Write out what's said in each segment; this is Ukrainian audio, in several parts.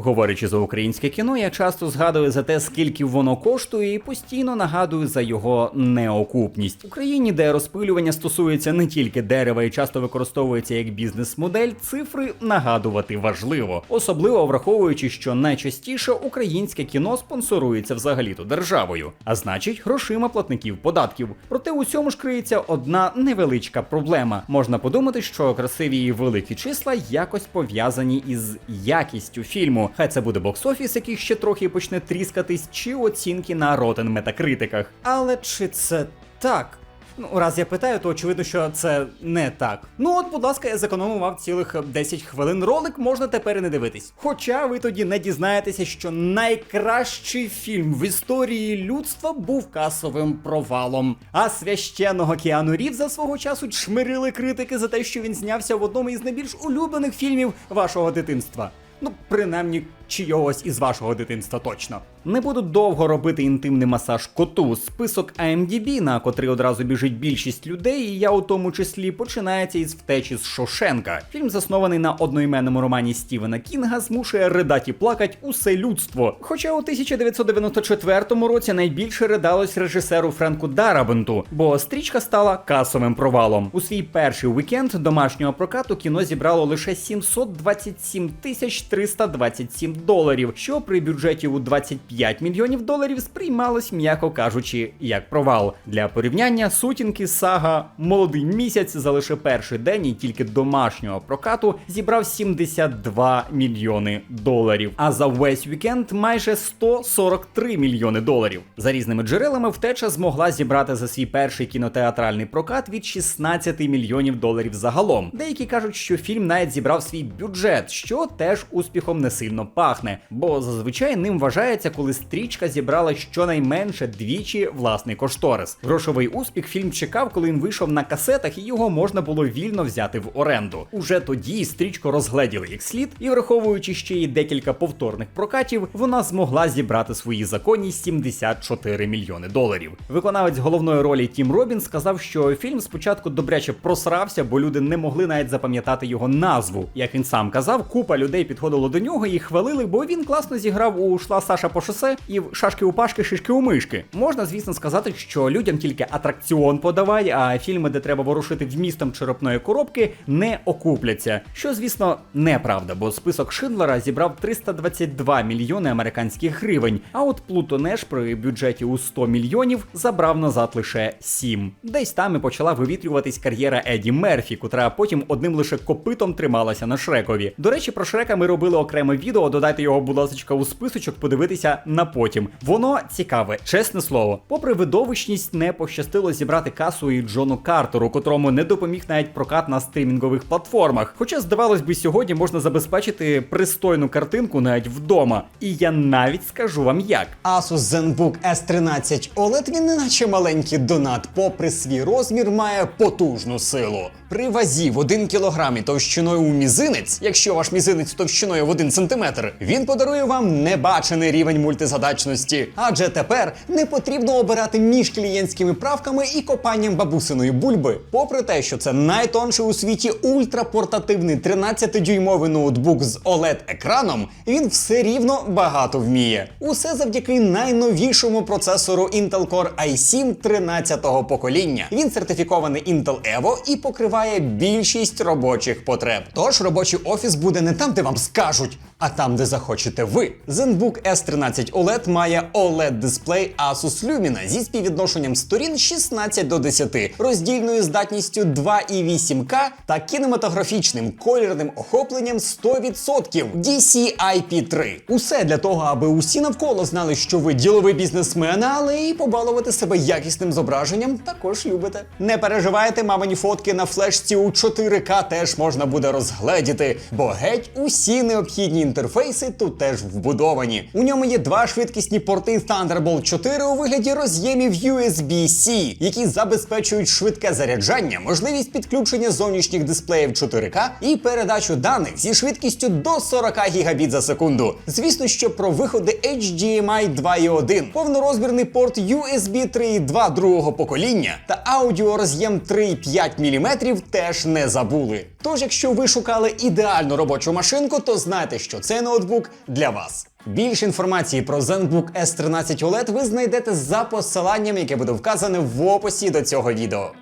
Говорячи за українське кіно, я часто згадую за те, скільки воно коштує, і постійно нагадую за його неокупність. В Україні, де розпилювання стосується не тільки дерева і часто використовується як бізнес-модель, цифри нагадувати важливо, особливо враховуючи, що найчастіше українське кіно спонсорується взагалі-то державою, а значить, грошима платників податків. Проте у цьому ж криється одна невеличка проблема. Можна подумати, що красиві і великі числа якось пов'язані із якістю фільму. Хай це буде бокс-офіс, який ще трохи почне тріскатись, чи оцінки на Rotten метакритиках. Але чи це так? Ну, раз я питаю, то очевидно, що це не так. Ну от, будь ласка, я зекономив вам цілих 10 хвилин ролик, можна тепер і не дивитись. Хоча ви тоді не дізнаєтеся, що найкращий фільм в історії людства був касовим провалом. А священного Кіану Рівза свого часу чмирили критики за те, що він знявся в одному із найбільш улюблених фільмів вашого дитинства. Ну, принаймні, чийогось із вашого дитинства точно. Не буду довго робити інтимний масаж коту. Список IMDb, на котрий одразу біжить більшість людей, і я у тому числі починається із втечі з Шошенка. Фільм заснований на одноіменному романі Стівена Кінга, змушує ридаті плакать усе людство. Хоча у 1994 році найбільше ридалось режисеру Френку Дарабенту, бо стрічка стала касовим провалом. У свій перший вікенд домашнього прокату кіно зібрало лише 727 тисяч 327 доларів, що при бюджеті у 25 мільйонів доларів сприймалось, м'яко кажучи, як провал. Для порівняння сутінки сага Молодий місяць за лише перший день і тільки домашнього прокату зібрав 72 мільйони доларів. А за весь вікенд майже 143 мільйони доларів. За різними джерелами втеча змогла зібрати за свій перший кінотеатральний прокат від 16 мільйонів доларів загалом. Деякі кажуть, що фільм навіть зібрав свій бюджет, що теж успіхом не сильно пахне, бо зазвичай ним вважається, коли стрічка зібрала щонайменше двічі власний кошторис. Грошовий успіх фільм чекав, коли він вийшов на касетах, і його можна було вільно взяти в оренду. Уже тоді стрічку розгледіли як слід, і враховуючи ще й декілька повторних прокатів, вона змогла зібрати свої законні 74 мільйони доларів. Виконавець головної ролі Тім Робін сказав, що фільм спочатку добряче просрався, бо люди не могли навіть запам'ятати його назву. Як він сам казав, купа людей підходило до нього і хвалили, бо він класно зіграв у шла Саша по шосе і в шашки у пашки, шишки у мишки. Можна, звісно, сказати, що людям тільки атракціон подавай, а фільми, де треба ворушити вмістом черепної коробки, не окупляться. Що, звісно, неправда, бо список Шиндлера зібрав 322 мільйони американських гривень. А от Плутонеш при бюджеті у 100 мільйонів забрав назад лише 7. Десь там і почала вивітрюватись кар'єра Еді Мерфі, котра потім одним лише копитом трималася на Шрекові. До речі, про Шрека ми робили окреме відео. Додайте його, будь ласка, у списочок, подивитися на потім. Воно цікаве, чесне слово. Попри видовищність, не пощастило зібрати касу і Джону Картеру, котрому не допоміг навіть прокат на стрімінгових платформах. Хоча, здавалось би, сьогодні можна забезпечити пристойну картинку навіть вдома. І я навіть скажу вам як. Asus ZenBook S13 OLED він неначе маленький донат, попри свій розмір, має потужну силу. При вазі в 1 кг товщиною у мізинець, якщо ваш мізинець товщиною в 1 см, він подарує вам небачений рівень мультизадачності. Адже тепер не потрібно обирати між клієнтськими правками і копанням бабусиної бульби. Попри те, що це найтонший у світі ультрапортативний 13-дюймовий ноутбук з OLED-екраном, він все рівно багато вміє. Усе завдяки найновішому процесору Intel Core i7 13-го покоління. Він сертифікований Intel Evo і покриває більшість робочих потреб. Тож робочий офіс буде не там, де вам скажуть, а там, де захочете ви. ZenBook S13 OLED має OLED-дисплей Asus Lumina зі співвідношенням сторін 16 до 10, роздільною здатністю 2,8К та кінематографічним колірним охопленням 100% DCI-P3. Усе для того, аби усі навколо знали, що ви діловий бізнесмен, але і побалувати себе якісним зображенням також любите. Не переживайте, мамині фотки на флешці у 4К теж можна буде розгледіти, бо геть усі необхідні інтерфейси тут теж вбудовані. У ньому є два швидкісні порти Thunderbolt 4 у вигляді роз'ємів USB-C, які забезпечують швидке заряджання, можливість підключення зовнішніх дисплеїв 4К і передачу даних зі швидкістю до 40 гігабіт за секунду. Звісно, що про виходи HDMI 2.1, повнорозмірний порт USB 3.2 другого покоління та аудіороз'єм 3,5 мм фільмів теж не забули. Тож, якщо ви шукали ідеальну робочу машинку, то знайте, що цей ноутбук для вас. Більше інформації про ZenBook S13 OLED ви знайдете за посиланням, яке буде вказане в описі до цього відео.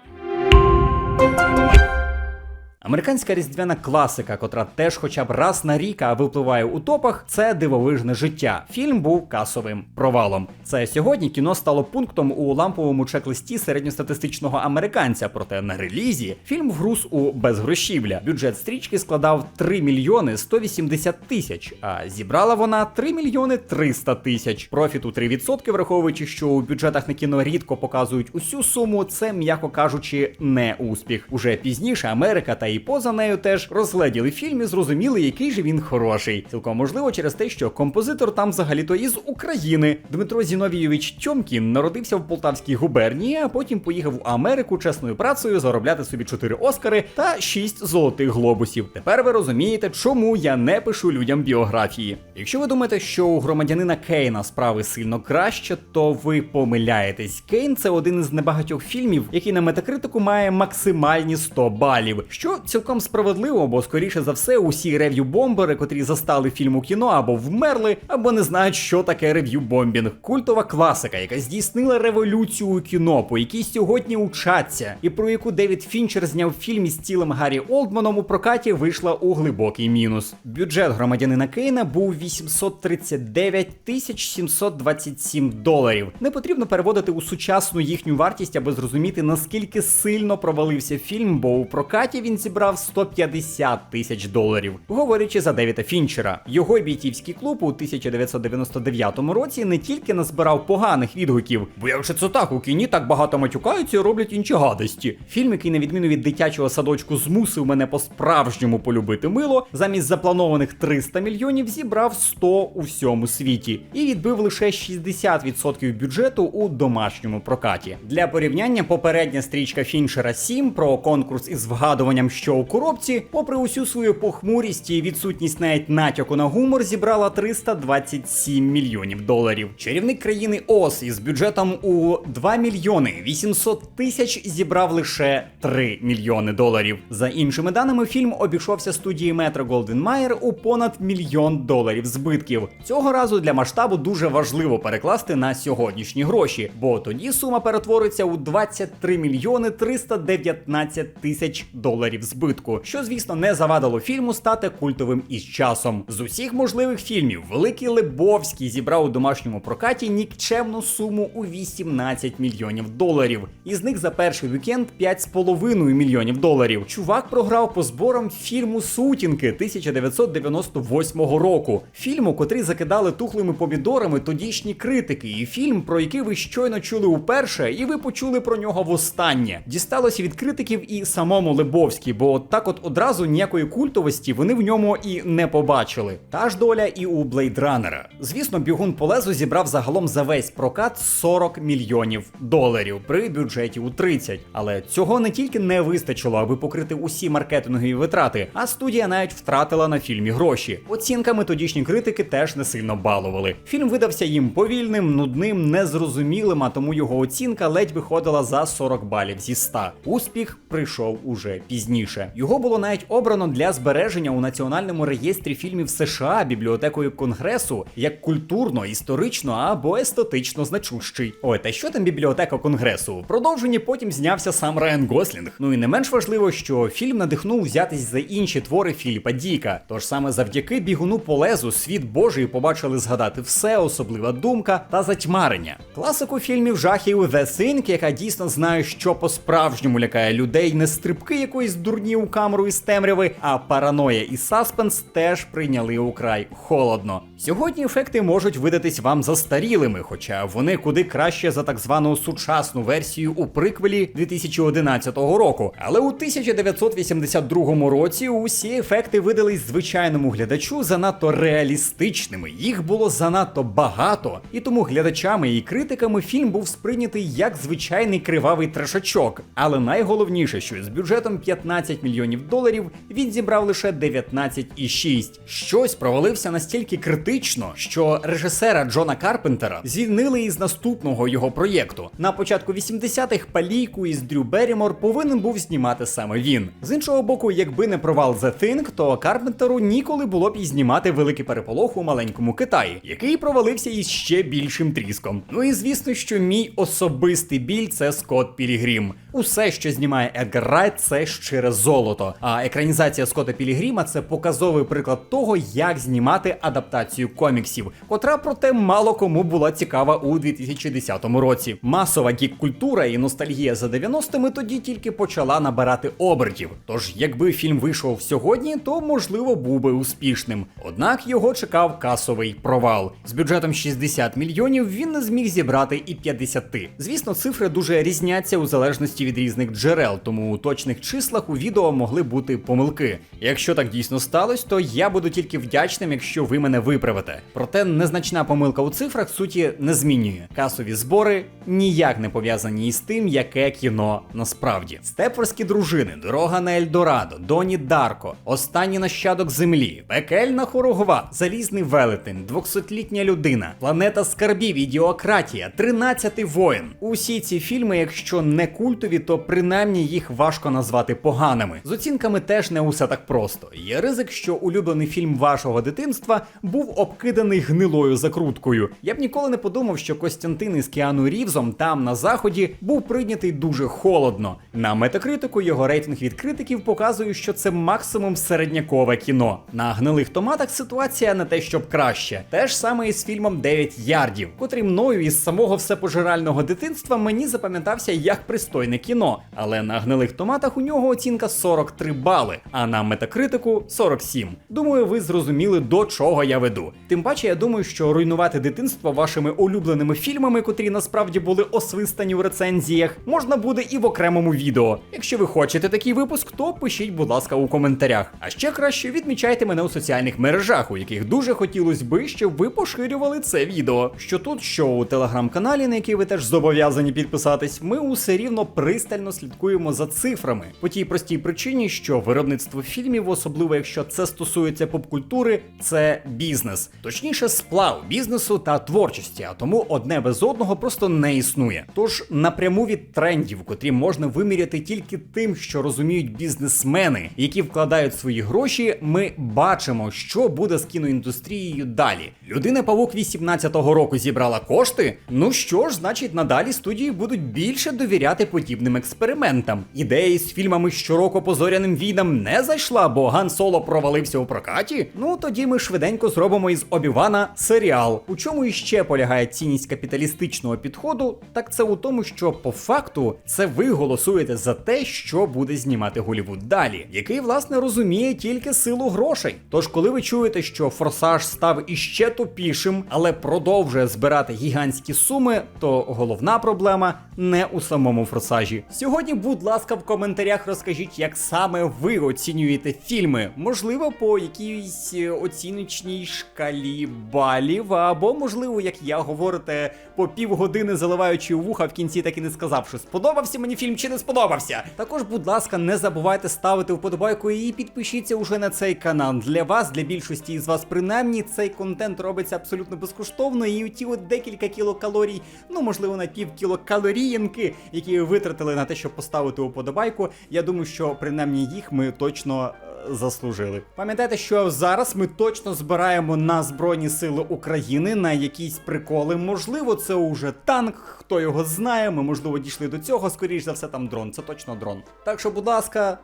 Американська різдвяна класика, котра теж хоча б раз на рік а випливає у топах, це дивовижне життя. Фільм був касовим провалом. Це сьогодні кіно стало пунктом у ламповому чек-листі середньостатистичного американця. Проте на релізі фільм вгруз у безгрошівля. Бюджет стрічки складав 3 мільйони 180 тисяч, а зібрала вона 3 мільйони 300 тисяч. Профіт у 3%, враховуючи, що у бюджетах на кіно рідко показують усю суму. Це, м'яко кажучи, не успіх. Уже пізніше Америка та і поза нею теж розгледіли фільм і зрозуміли, який же він хороший. Цілком можливо через те, що композитор там взагалі-то із України. Дмитро Зіновійович Тьомкін народився в Полтавській губернії, а потім поїхав у Америку чесною працею заробляти собі 4 Оскари та 6 золотих глобусів. Тепер ви розумієте, чому я не пишу людям біографії. Якщо ви думаєте, що у громадянина Кейна справи сильно краще, то ви помиляєтесь. Кейн це один із небагатьох фільмів, який на метакритику має максимальні 100 балів, що цілком справедливо, бо скоріше за все усі рев'ю-бомбери, котрі застали фільм у кіно або вмерли, або не знають, що таке рев'ю-бомбінг. Культова класика, яка здійснила революцію у кіно, по якій сьогодні учаться, і про яку Девід Фінчер зняв фільм із цілим Гаррі Олдманом у прокаті, вийшла у глибокий мінус. Бюджет громадянина Кейна був 839 тисяч 727 доларів. Не потрібно переводити у сучасну їхню вартість, аби зрозуміти наскільки сильно провалився фільм, бо у прокаті він зібрав 150 тисяч доларів. Говорячи за Девіда Фінчера, його бійцівський клуб у 1999 році не тільки назбирав поганих відгуків, бо якщо це так, у кіні так багато матюкаються і роблять інші гадості. Фільм, який на відміну від дитячого садочку змусив мене по-справжньому полюбити мило, замість запланованих 300 мільйонів зібрав 100 у всьому світі і відбив лише 60% бюджету у домашньому прокаті. Для порівняння попередня стрічка Фінчера 7 про конкурс із вгадуванням, що у коробці, попри усю свою похмурість і відсутність навіть натяку на гумор, зібрала 327 мільйонів доларів. Чарівник країни Оз із бюджетом у 2 мільйони 800 тисяч зібрав лише 3 мільйони доларів. За іншими даними, фільм обійшовся студії Goldwyn Mayer у понад мільйон доларів збитків. Цього разу для масштабу дуже важливо перекласти на сьогоднішні гроші, бо тоді сума перетвориться у 23 мільйони 319 тисяч доларів збитку, що звісно не завадило фільму стати культовим із часом. З усіх можливих фільмів Великий Лебовський зібрав у домашньому прокаті нікчемну суму у 18 мільйонів доларів. Із них за перший вікенд 5,5 мільйонів доларів. Чувак програв по зборам фільму Сутінки 1998 року. Фільму, котрий закидали тухлими помідорами тодішні критики, і фільм, про який ви щойно чули уперше, і ви почули про нього востаннє. Дісталося від критиків і самому Лебовській, бо от так от одразу ніякої культовості вони в ньому і не побачили. Та ж доля і у Блейдранера. Звісно, бігун по лезу зібрав загалом за весь прокат 40 мільйонів доларів при бюджеті у 30. Але цього не тільки не вистачило, аби покрити усі маркетингові витрати, а студія навіть втратила на фільмі гроші. Оцінками тодішні критики теж не сильно балували. Фільм видався їм повільним, нудним, незрозумілим, а тому його оцінка ледь виходила за 40 балів зі 100. Успіх прийшов уже пізніше. Його було навіть обрано для збереження у національному реєстрі фільмів США бібліотекою Конгресу як культурно, історично або естетично значущий. Ой, та що там бібліотека Конгресу? В продовженні потім знявся сам Райан Гослінг. Ну і не менш важливо, що фільм надихнув взятись за інші твори Філіпа Діка. Тож саме завдяки бігуну по лезу світ Божий побачили згадати все, особлива думка та затьмарення. Класику фільмів жахів The Thing, яка дійсно знає, що по-справжньому лякає людей, не стрибки якоїсь дурні у камеру із темряви, а параноя і саспенс теж прийняли украй холодно. Сьогодні ефекти можуть видатись вам застарілими, хоча вони куди краще за так звану сучасну версію у приквелі 2011 року. Але у 1982 році усі ефекти видались звичайному глядачу занадто реалістичними. Їх було занадто багато, і тому глядачами і критиками фільм був сприйнятий як звичайний кривавий трешачок. Але найголовніше, що з бюджетом 15 мільйонів доларів, він зібрав лише 19,6. Щось провалився настільки критично, що режисера Джона Карпентера звільнили із наступного його проєкту. На початку 80-х палійку із Дрю Беррімор повинен був знімати саме він. З іншого боку, якби не провал The Thing, то Карпентеру ніколи було б і знімати великий переполох у маленькому Китаї, який провалився із ще більшим тріском. Ну і звісно, що мій особистий біль це Скотт Пілігрім. Усе, що знімає Едгар Райт, це щире золото. А екранізація Скотта Пілігріма це показовий приклад того, як знімати адаптацію коміксів, котра проте мало кому була цікава у 2010 році. Масова гік-культура і ностальгія за 90-ми тоді тільки почала набирати обертів. Тож, якби фільм вийшов сьогодні, то можливо був би успішним. Однак його чекав касовий провал. З бюджетом 60 мільйонів він не зміг зібрати і 50. Звісно, цифри дуже різняться у залежності від різних джерел, тому у точних числах у відео могли бути помилки. Якщо так дійсно сталося, то я буду тільки вдячним, якщо ви мене виправите. Проте незначна помилка у цифрах суті не змінює. Касові збори ніяк не пов'язані із тим, яке кіно насправді. Степфорські дружини, дорога на Ельдорадо, Доні Дарко, останній нащадок землі, пекельна хорогова, залізний велетень, двохсотлітня людина, планета скарбів, ідіократія, тринадцятий воїн. Усі ці фільми, якщо не культові, то принаймні їх важко назвати поганими. З оцінками теж не усе так просто. Є ризик, що улюблений фільм вашого дитинства був обкиданий гнилою закруткою. Я б ніколи не подумав, що Костянтин із Кіану Рівзом там на заході був прийнятий дуже холодно. На метакритику його рейтинг від критиків показує, що це максимум середнякове кіно. На гнилих томатах ситуація не те, щоб краще. Те ж саме і з фільмом «9 ярдів, котрий мною із самого всепожирального дитинства мені запам'ятався як пристойне кіно. Але на гнилих томатах у нього оцінка 43 бали, а на метакритику 47. Думаю, ви зрозуміли до чого я веду. Тим паче, я думаю, що руйнувати дитинство вашими улюбленими фільмами, котрі насправді були освистані у рецензіях, можна буде і в окремому відео. Якщо ви хочете такий випуск, то пишіть, будь ласка, у коментарях. А ще краще відмічайте мене у соціальних мережах, у яких дуже хотілося би, щоб ви поширювали це відео. Що тут, що у телеграм-каналі, на який ви теж зобов'язані підписатись, ми усе рівно пристально слідкуємо за цифрами. По тій простій причині, що виробництво фільмів, особливо якщо це стосується попкультури, це бізнес, точніше, сплав бізнесу та творчості, а тому одне без одного просто не існує. Тож напряму від трендів, котрі можна виміряти тільки тим, що розуміють бізнесмени, які вкладають свої гроші, ми бачимо, що буде з кіноіндустрією далі. Людина Павук 18-го року зібрала кошти. Ну що ж, значить, надалі студії будуть більше довіряти подібним експериментам. Ідея із фільмами щороку позоряним війнам не зайшла, бо Ган Соло провалився у прокаті. Ну тоді ми швиденько зробимо із Обівана серіал. У чому іще полягає цінність капіталістичного підходу, так це у тому, що по факту це ви голосуєте за те, що буде знімати Голівуд далі, який власне розуміє тільки силу грошей. Тож, коли ви чуєте, що форсаж став іще тупішим, але продовжує збирати гігантські суми, то головна проблема не у самому форсажі. Сьогодні, будь ласка, в коментарях розкажіть, як саме ви оцінюєте фільми. Можливо, по якійсь е, оціночній шкалі балів, або можливо, як я говорите, по півгодини заливаючи вуха в кінці, так і не сказавши, сподобався мені фільм чи не сподобався. Також, будь ласка, не забувайте ставити вподобайку і підпишіться уже на цей канал. Для вас, для більшості із вас, принаймні, цей контент робиться абсолютно безкоштовно, і ті от декілька кілокалорій, ну можливо, на пів кілокалорієнки, які ви витратили на те, щоб поставити уподобайку. Я думаю, що принаймні їх ми точно. Заслужили. Пам'ятайте, що зараз ми точно збираємо на Збройні Сили України на якісь приколи. Можливо, це уже танк, хто його знає. Ми можливо дійшли до цього. Скоріше за все, там дрон. Це точно дрон. Так що, будь ласка.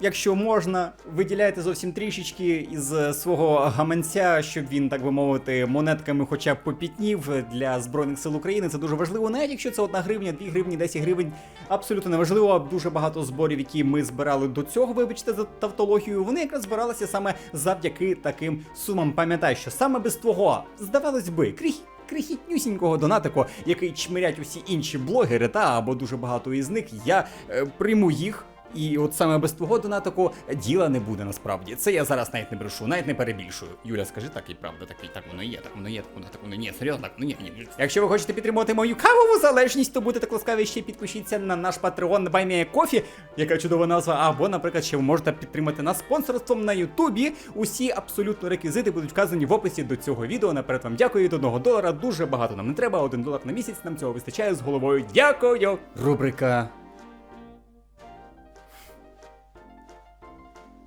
Якщо можна, виділяйте зовсім трішечки із е, свого гаманця, щоб він, так би мовити, монетками хоча б попітнів для Збройних сил України. Це дуже важливо, навіть якщо це одна гривня, 2 гривні, 10 гривень. Абсолютно не важливо. Дуже багато зборів, які ми збирали до цього, вибачте за тавтологію, вони якраз збиралися саме завдяки таким сумам. Пам'ятай, що саме без твого, здавалось би, крихі крихітнюсінького донатику, який чмирять усі інші блогери, та або дуже багато із них, я е, прийму їх І от саме без твого донатику діла не буде насправді. Це я зараз навіть не брешу, навіть не перебільшую. Юля, скажи так і правда, так і так воно є, так воно є, так воно так воно ні, серйозно, так воно ні, ні. Якщо ви хочете підтримувати мою кавову залежність, то будете ласкаві ще підпишіться на наш патреон Баймія Кофі, яка чудова назва. Або, наприклад, ще ви можете підтримати нас спонсорством на Ютубі. Усі абсолютно реквізити будуть вказані в описі до цього відео. Наперед вам дякую від одного долара. Дуже багато нам не треба. Один долар на місяць нам цього вистачає з головою. Дякую. Рубрика.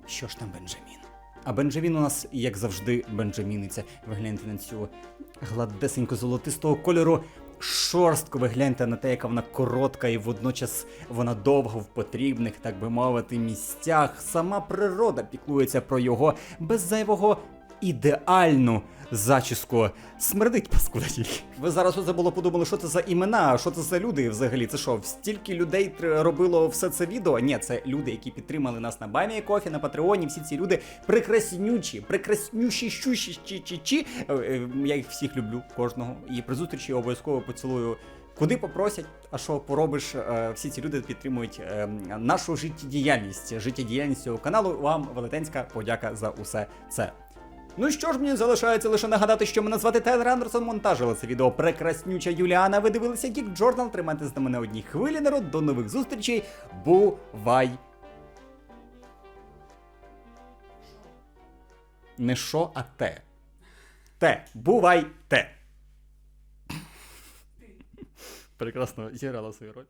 Що ж там Бенджамін? А Бенджамін у нас, як завжди, Бенджаміниться. Ви гляньте на цю гладесенько золотистого кольору. Шорстко ви гляньте на те, яка вона коротка, і водночас вона довго в потрібних, так би мовити, місцях. Сама природа піклується про його без зайвого ідеальну зачіску. Смердить паскуда тільки. Ви зараз оце було подумали, що це за імена, що це за люди взагалі? Це що, стільки людей робило все це відео? Ні, це люди, які підтримали нас на Бамі Кофі, на Патреоні. Всі ці люди прекраснючі, прекраснющі, щущі, чі. Е, е, Я їх всіх люблю, кожного. І при зустрічі обов'язково поцілую. Куди попросять, а що поробиш? Е, Всі ці люди підтримують е, нашу життєдіяльність, життєдіяльність цього каналу. Вам велетенська подяка за усе це. Ну що ж, мені залишається лише нагадати, що мене звати Тайлер Андерсон, монтажила це відео прекраснюча Юліана. Ви дивилися Geek Journal. Тримайтесь на мене одній хвилі, народ. До нових зустрічей. Бувай! Не що, а те. Те. Бувай те. Прекрасно зіграла свою роль.